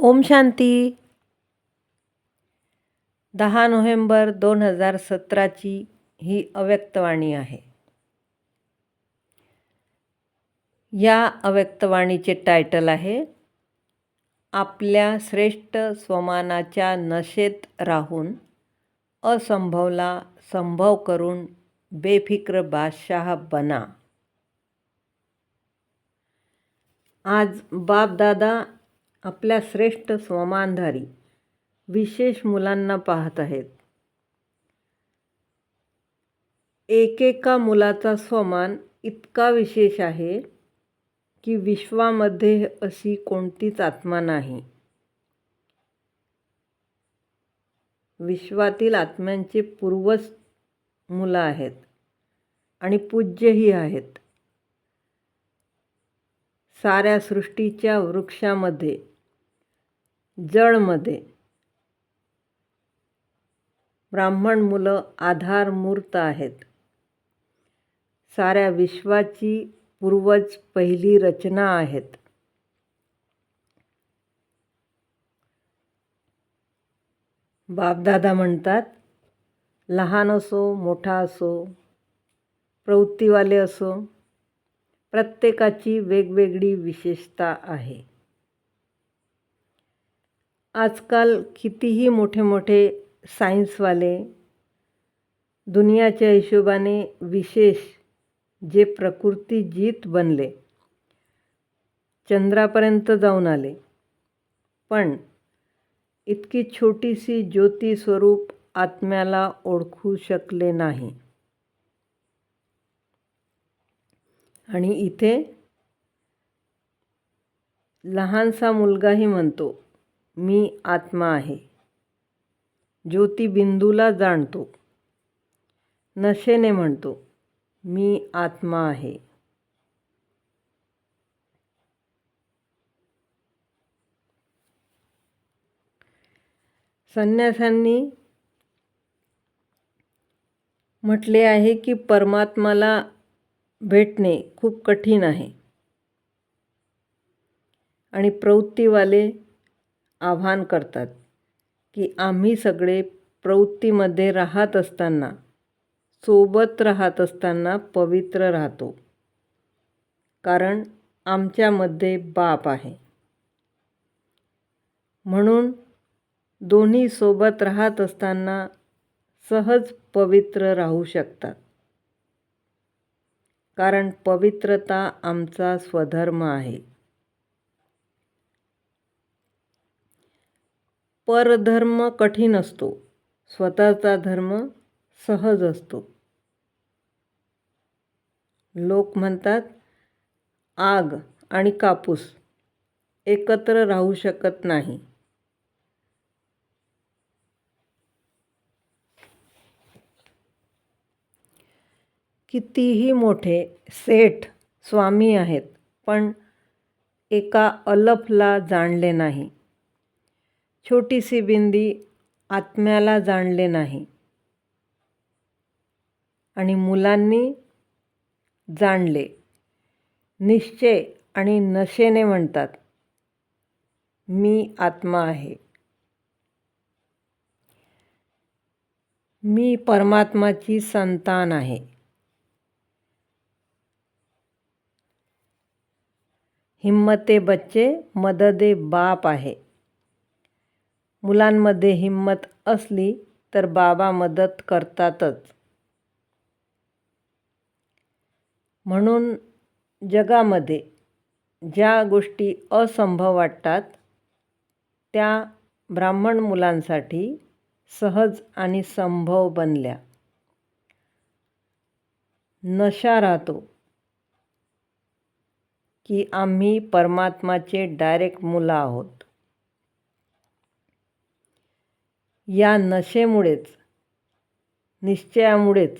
ओम शांती. दहा नोव्हेंबर दोन हजार सतराची ही अव्यक्तवाणी आहे. या अव्यक्तवाणीचे टायटल आहे आपल्या श्रेष्ठ स्वमानाच्या नशेत राहून असंभवला संभव करून बेफिक्र बादशाह बना. आज बापदादा आपल्या श्रेष्ठ स्वमानधारी विशेष मुलांना पाहत आहेत. एकेका मुलाचा स्वमान इतका विशेष आहे की विश्वामध्ये अशी कोणतीच आत्मा नाही. विश्वातील आत्म्यांचे पूर्वज मुलं आहेत आणि पूज्यही आहेत. साऱ्या सृष्टीच्या वृक्षामध्ये जळमध्ये ब्राह्मण मुलं आधारमूर्त आहेत. साऱ्या विश्वाची पूर्वज पहिली रचना आहेत. बापदादा म्हणतात लहान असो मोठा असो प्रवृत्तीवाले असो प्रत्येकाची वेगवेगळी विशेषता आहे. आजकाल कितीही मोठे मोठे सायन्सवाले दुनियाच्या हिशोबाने विशेष जे प्रकृती जीत बनले चंद्रापर्यंत जाऊन आले. पण इतकी छोटीशी ज्योती स्वरूप आत्म्याला ओळखू शकले नाही. आणि इथे लहानसा मुलगाही म्हणतो मी आत्मा आहे. ज्योतिबिंदूला जाणतो. नशेने म्हणतो मी आत्मा आहे. संन्यासांनी म्हटले आहे की परमात्माला भेटणे खूप कठीण आहे. आणि प्रवृत्तीवाले आव्हान करतात की आम्ही सगळे प्रवृत्तीमध्ये राहत असताना सोबत राहत असताना पवित्र राहतो. कारण आमच्यामध्ये बाप आहे. म्हणून दोन्ही सोबत राहत असताना सहज पवित्र राहू शकतात. कारण पवित्रता आमचा स्वधर्म आहे. परधर्म कठीण असतो. स्वतःचा धर्म सहज असतो. लोक म्हणतात आग आणि कापूस एकत्र राहू शकत नाही. कितीही मोठे सेठ स्वामी आहेत पण एका अलफला जाणले नाही. छोटीशी बिंदी आत्म्याला जाणले नाही. आणि मुलांनी जाणले. निश्चय आणि नशेने म्हणतात मी आत्मा आहे. मी परमात्माची संतान आहे. हिम्मते बच्चे मददे बाप आहे. मुलांमध्ये हिंमत असली तर बाबा मदत करतातच. म्हणून जगामध्ये ज्या गोष्टी असंभव वाटतात त्या ब्राह्मण मुलांसाठी सहज आणि संभव बनल्या. नशा राहतो की आम्ही परमात्माचे डायरेक्ट मुलं आहोत. या नशेमुळेच निश्चयामुळेच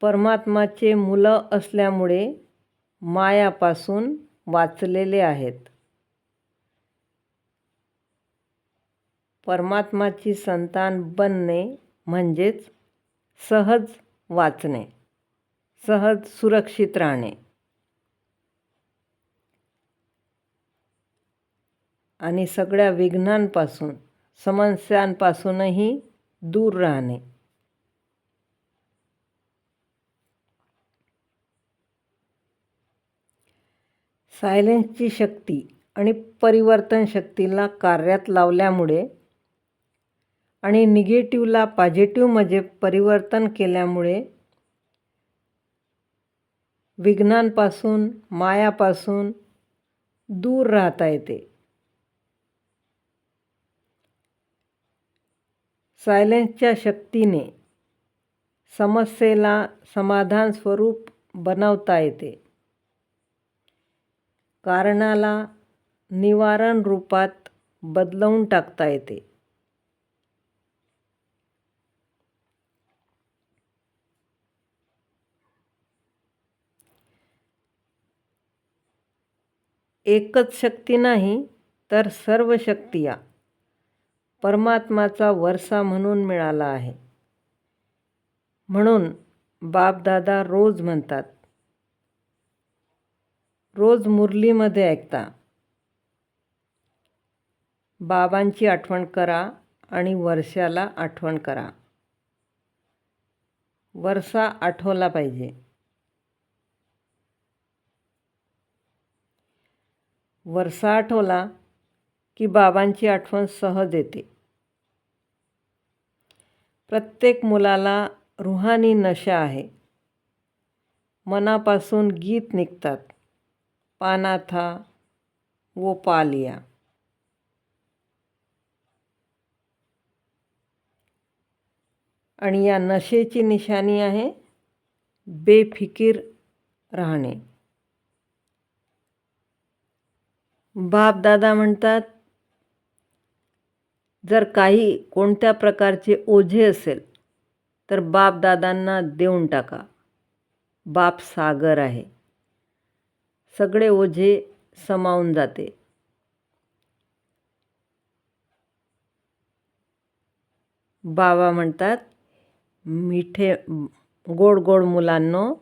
परमात्माचे मुलं असल्यामुळे मायापासून वाचलेले आहेत. परमात्माची संतान बनणे म्हणजेच सहज वाचणे सहज सुरक्षित राहणे. आणि सगळ्या विघ्नांपासून समस्यांपासूनही दूर राहणे. सायलेन्सची शक्ती आणि परिवर्तन शक्तीला कार्यात लावल्यामुळे आणि निगेटिव्हला पॉझिटिव्हमध्ये म्हणजे परिवर्तन केल्यामुळे विघ्नांपासून मायापासून दूर राहता येते. सायलेन्सच्या शक्तीने समस्येला समाधान स्वरूप बनवता येते. कारणाला निवारण रूपात बदलवून टाकता येते. एकच शक्ती नाही तर सर्व शक्तिया परमात्माचा वरसा म्हणून मिळाला आहे. म्हणून बापदादा रोज म्हणतात रोज मुरलीमध्ये ऐकता. बाबांची आठवण करा आणि वर्षाला आठवण करा. वर्षा आठवला पाहिजे. वर्षा आठवला की बाबांची आठवण सहज येते. प्रत्येक मुलाला रुहानी नशा आहे. मनापासून गीत निघतात. पाना था वो पालिया आणि या नशेची निशाणी आहे बेफिकीर राहणे. बापदादा म्हणतात जर काही कोणत्या प्रकारचे ओझे असेल तर बापदादांना देऊन टाका. बाप सागर आहे. सगळे ओझे समावून जाते. बाबा म्हणतात मिठे गोड गोड मुलांनो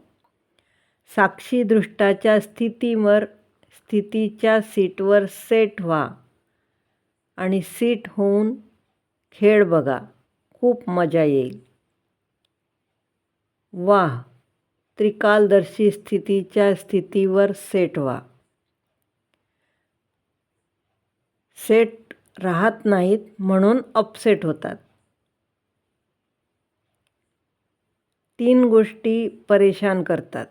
साक्षीदृष्टाच्या स्थितीवर स्थितीच्या सीटवर सेट व्हा. आणि सीट होऊन खेळ बघा. खूप मजा येईल. वाह! त्रिकालदर्शी स्थितीच्या स्थितीवर सेट व्हा. सेट राहत नाहीत म्हणून अपसेट होतात. तीन गोष्टी परेशान करतात.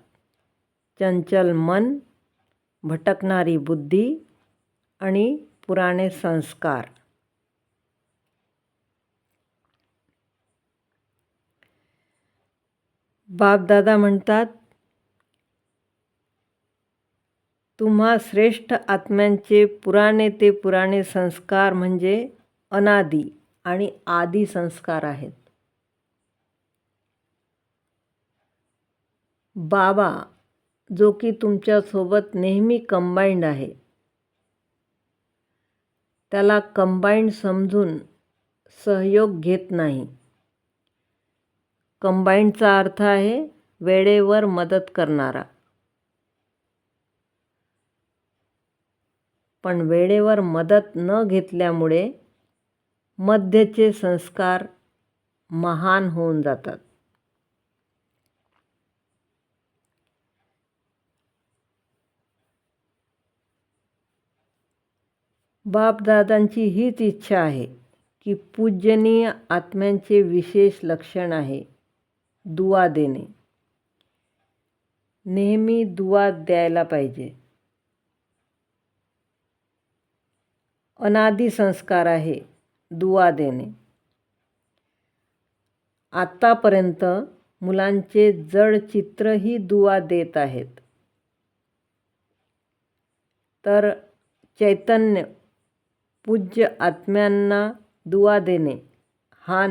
चंचल मन भटकणारी बुद्धी आणि पुराणे संस्कार. बापदादा म्हणतात तुम्हा श्रेष्ठ आत्म्यांचे पुराणे ते पुराणे संस्कार म्हणजे अनादी आणि आदी संस्कार आहेत. बाबा जो की तुमच्यासोबत नेहमी कंबाईंड आहे. त्याला कंबाईंड समजून सहयोग घेत नाही. कंबाईंडचा अर्थ आहे वेळेवर मदत करणारा. पण वेळेवर मदत न घेतल्यामुळे मध्यचे संस्कार महान होऊन जातात. बापदादांची हीच इच्छा आहे की पूजनीय आत्म्यांचे विशेष लक्षण आहे दुवा देणे. नेहमी दुवा द्यायला पाहिजे. अनादी संस्कार आहे दुवा देणे. आत्तापर्यंत मुलांचे जड चित्रही दुवा देत आहेत. तर चैतन्य पूज्य आत्म्यांना दुवा देणे हा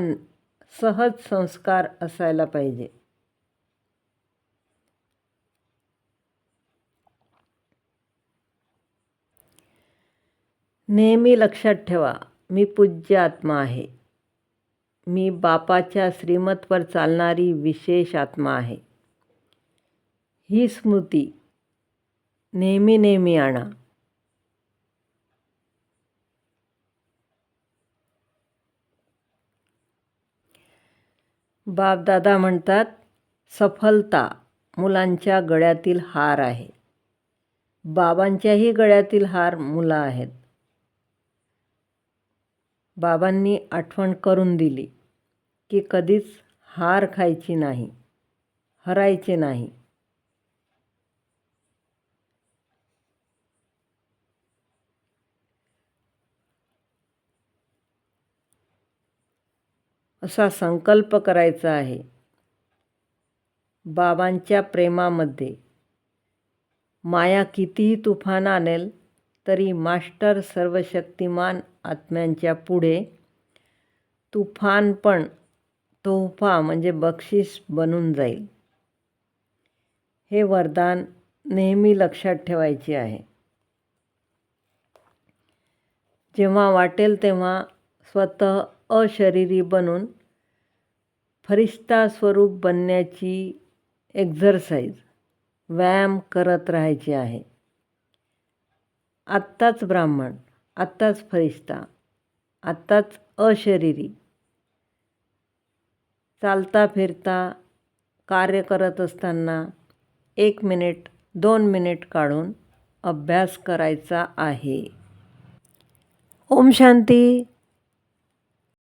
सहज संस्कार असायला पाहिजे. नेहमी लक्षात ठेवा मी पूज्य आत्मा आहे. मी बापाच्या श्रीमतवर चालणारी विशेष आत्मा आहे. ही स्मृती नेहमी नेहमी आणा. बापदादा म्हणतात सफलता मुलांच्या गळ्यातील हार आहे. बाबांच्याही गळ्यातील हार मुलं आहेत. बाबांनी आठवण करून दिली की कधीच हार खायची नाही हरायचे नाही. असा संकल्प करायचा आहे. बाबांच्या प्रेमामध्ये. माया कितीही तुफान आणेल तरी मास्टर सर्वशक्तिमान आत्म्यांच्या पुढे. तुफान पण तोहफा म्हणजे बक्षीस बनून जाईल. हे वरदान नेहमी लक्षात ठेवायचे आहे. जेव्हा वाटेल तेव्हा स्वतः अशरीरी बनून फरिश्ता स्वरूप बनण्याची एक्झरसाइज व्यायाम करत राहायची आहे. आत्ताच ब्राह्मण आत्ताच फरिश्ता आत्ताच अशरीरी. चालता फिरता कार्य करत असताना एक मिनिट दोन मिनिट काढून अभ्यास करायचा आहे. ओम शांती.